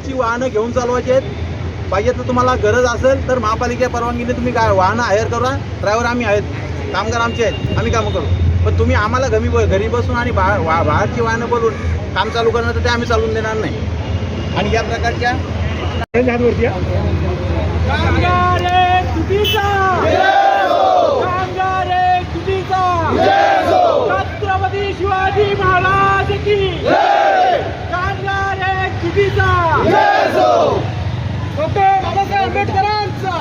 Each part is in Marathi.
तुमची वाहनं घेऊन चालवायची आहेत. पाहिजे तर तुम्हाला गरज असेल तर महापालिका परवानगीने तुम्ही काय वाहनं हायर करा. ड्रायव्हर आम्ही आहेत. कामगार आमचे आहेत. आम्ही कामं करू. पण तुम्ही आम्हाला घरी ब घरी बसून आणि बा वा- बाहेरची वाहनं बोलून काम चालू करणार तर ते आम्ही चालवून देणार नाही. आणि या प्रकारच्या कामगार एक चुकीचा कामगार एक चुकीचा छत्रपती शिवाजी महाराज की कामगार एक चुकीचा डॉक्टर बाबासाहेब आंबेडकरांचा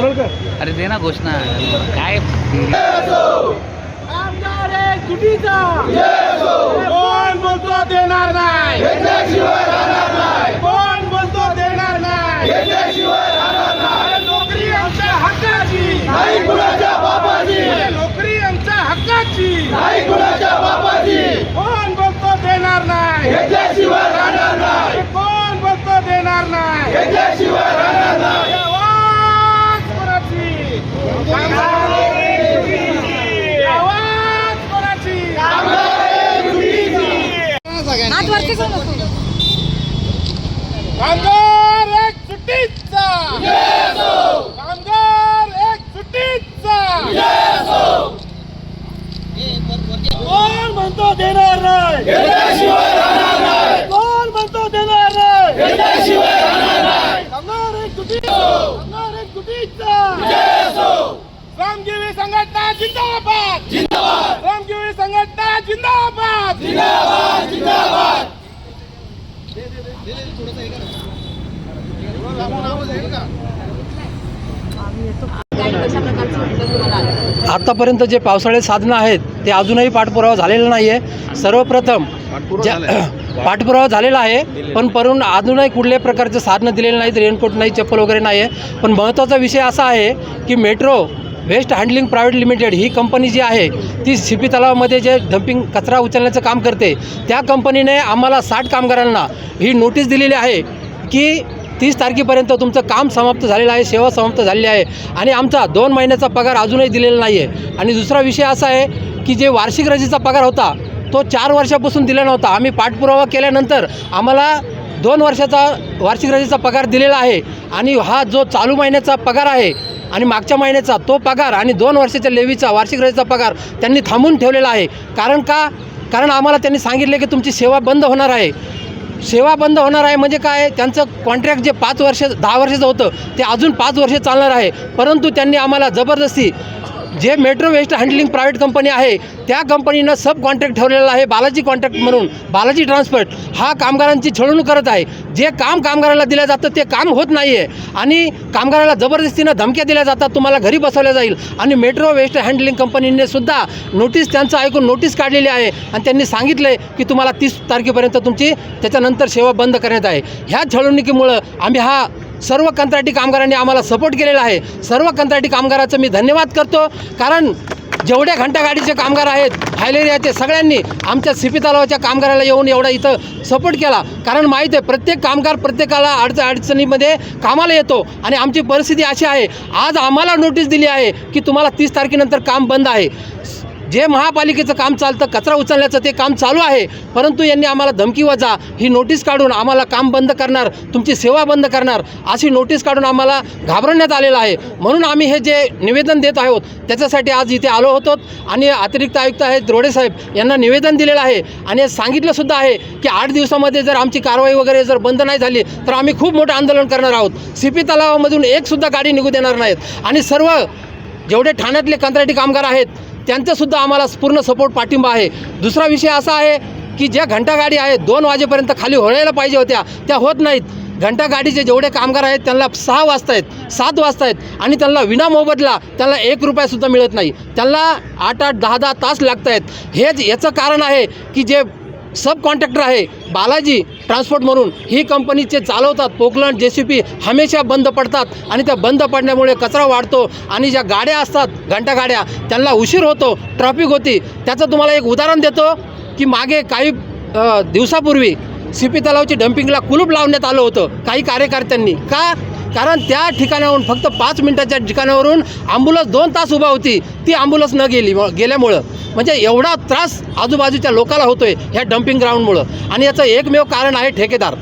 अरे दे ना घोषणा. काय? कामगार एक चुकीचा कोण बोलतो देणार नाही? कोण बोलतो देणार नाही? अरे नोकरी आमच्या हक्काची. नोकरी आमच्या हक्काची. कोण बोलतो देणार नाही? ह्याच्याशिवाय राहणार नाही कोण बोलतो देणार नाही ह्याच्याशिवाय राहणार नाही आवाज कोणाची कामगार एक चुकीची. आवाज कोणाची हात वरती करू नको. कामगार एक सुट्टीचा. कामगार एक सुट्टीचा. कोण म्हणतो देणार नाही? कोण म्हणतो देणार नाही? कामगार एक सुट्टी कामगार एक सुट्टीचा. रामगिरी संघटना जिंदाबाद. जिंदाबाद श्रमजीवी संघटना जिंदाबाद जिंदाबाद. आतापर्यंत जे पावसाळे साधनं आहेत ते अजूनही पाठपुरावा झालेला नाही आहे सर्वप्रथम पाठपुरावा झालेला आहे. पण परंतु अजूनही कुठल्याही प्रकारचं साधनं दिलेलं नाहीत रेनकोट नाही चप्पल वगैरे नाही आहे पण महत्त्वाचा विषय असा आहे की metro waste handling private limited ही कंपनी जी आहे ती सिपी तलावामध्ये जे डम्पिंग कचरा उचलण्याचं काम करते त्या कंपनीने आम्हाला साठ कामगारांना ही नोटीस दिलेली आहे की तीस तारखेपर्यंत तुमचं काम समाप्त झालेलं आहे सेवा समाप्त झालेली आहे आणि आमचा दोन महिन्याचा पगार अजूनही दिलेला नाही आहे आणि दुसरा विषय असा आहे की जे वार्षिक रजेचा पगार होता तो चार वर्षापासून दिला नव्हता. आम्ही पाठपुरावा केल्यानंतर आम्हाला दोन वर्षाचा वार्षिक रजेचा पगार दिलेला आहे आणि हा जो चालू महिन्याचा पगार आहे आणि मागच्या महिन्याचा तो पगार आणि दोन वर्षाच्या लेवीचा वार्षिक रजेचा पगार त्यांनी थांबून ठेवलेला आहे. कारण का? कारण आम्हाला त्यांनी सांगितले की तुमची सेवा बंद होणार आहे. सेवा बंद होणार आहे म्हणजे काय? त्यांचं कॉन्ट्रॅक्ट जे पाच वर्ष दहा वर्षाचं होतं ते अजून पाच वर्ष चालणार आहे. परंतु त्यांनी आम्हाला जबरदस्ती जे metro waste handling private company आहे त्या कंपनीनं सब कॉन्ट्रॅक्ट ठेवलेला आहे बालाजी कॉन्ट्रॅक्ट म्हणून बालाजी ट्रान्सपोर्ट हा कामगारांची छळवणूक करत आहे. जे काम कामगाराला दिलं जातं ते काम होत नाही आहे आणि कामगाराला जबरदस्तीनं धमक्या दिल्या जातात तुम्हाला घरी बसवल्या जाईल. आणि मेट्रो वेस्ट हँडलिंग कंपनीने सुद्धा नोटीस त्यांचं ऐकून नोटीस काढलेली आहे. आणि त्यांनी सांगितलं आहे की तुम्हाला तीस तारखेपर्यंत तुमची त्याच्यानंतर सेवा बंद करण्यात आहे. ह्या छळवणुकीमुळं आम्ही हा सर्व कंत्राटी कामगारांनी आम्हाला सपोर्ट केलेला आहे. सर्व कंत्राटी कामगाराचं मी धन्यवाद करतो. कारण जेवढ्या घंटागाडीचे कामगार आहेत फायलेरियाचे सगळ्यांनी आमच्या सिपी तलावाच्या कामगाराला येऊन एवढा इथं सपोर्ट केला. कारण माहीत आहे प्रत्येक कामगार प्रत्येकाला अडच अडचणीमध्ये कामाला येतो. आणि आमची परिस्थिती अशी आहे आज आम्हाला नोटीस दिली आहे की तुम्हाला तीस तारखेनंतर काम बंद आहे. जे महापालिकेचं काम चालतं कचरा उचलण्याचं ते काम चालू आहे परंतु यांनी आम्हाला धमकी वजा ही नोटीस काढून आम्हाला काम बंद करणार तुमची सेवा बंद करणार अशी नोटीस काढून आम्हाला घाबरण्यात आलेलं आहे. म्हणून आम्ही हे जे निवेदन देत आहोत त्याच्यासाठी आज इथे आलो होतो आणि अतिरिक्त आयुक्त आहेत द्रोडे साहेब यांना निवेदन दिलेलं आहे. आणि हे आहे की आठ दिवसामध्ये जर आमची कारवाई वगैरे जर बंद नाही झाली तर आम्ही खूप मोठं आंदोलन करणार आहोत. सिपी तलावामधून एकसुद्धा गाडी निघू देणार नाहीत. आणि सर्व जेवढे ठाण्यातले कंत्राटी कामगार आहेत त्यांचासुद्धा आम्हाला पूर्ण सपोर्ट पाठिंबा आहे. दुसरा विषय असा आहे की ज्या घंटागाडी आहेत दोन वाजेपर्यंत खाली होळायला पाहिजे होत्या त्या होत नाहीत. घंटा गाडीचे जेवढे कामगार आहेत त्यांना सहा वाजता आहेत सात वाजता आहेत आणि त्यांना विना मोबदला त्यांना एक रुपयासुद्धा मिळत नाही. त्यांना आठ आठ दहा दहा तास लागत आहेत हेच याचं कारण आहे की जे सब कॉन्ट्रॅक्टर आहे बालाजी ट्रान्सपोर्ट म्हणून ही कंपनीचे चालवतात पोकलंड जे सी पी हमेशा बंद पडतात. आणि त्या बंद पडण्यामुळे कचरा वाढतो आणि ज्या गाड्या असतात घंटा गाड्या त्यांना उशीर होतो ट्रॅफिक होती. त्याचं तुम्हाला एक उदाहरण देतो की मागे काही दिवसापूर्वी दिवसापूर्वी पी तलावची डम्पिंगला कुलूप लावण्यात आलं होतं काही कार्यकर्त्यांनी. का? कारण त्या ठिकाणावरून फक्त पाच मिनिटाच्या ठिकाणावरून ॲम्ब्युलन्स दोन तास उभा होती ती ॲम्ब्युलन्स न गेली गेल्यामुळं. म्हणजे एवढा त्रास आजूबाजूच्या लोकाला होतोय ह्या डम्पिंग ग्राउंडमुळं. आणि याचं एकमेव कारण आहे ठेकेदार.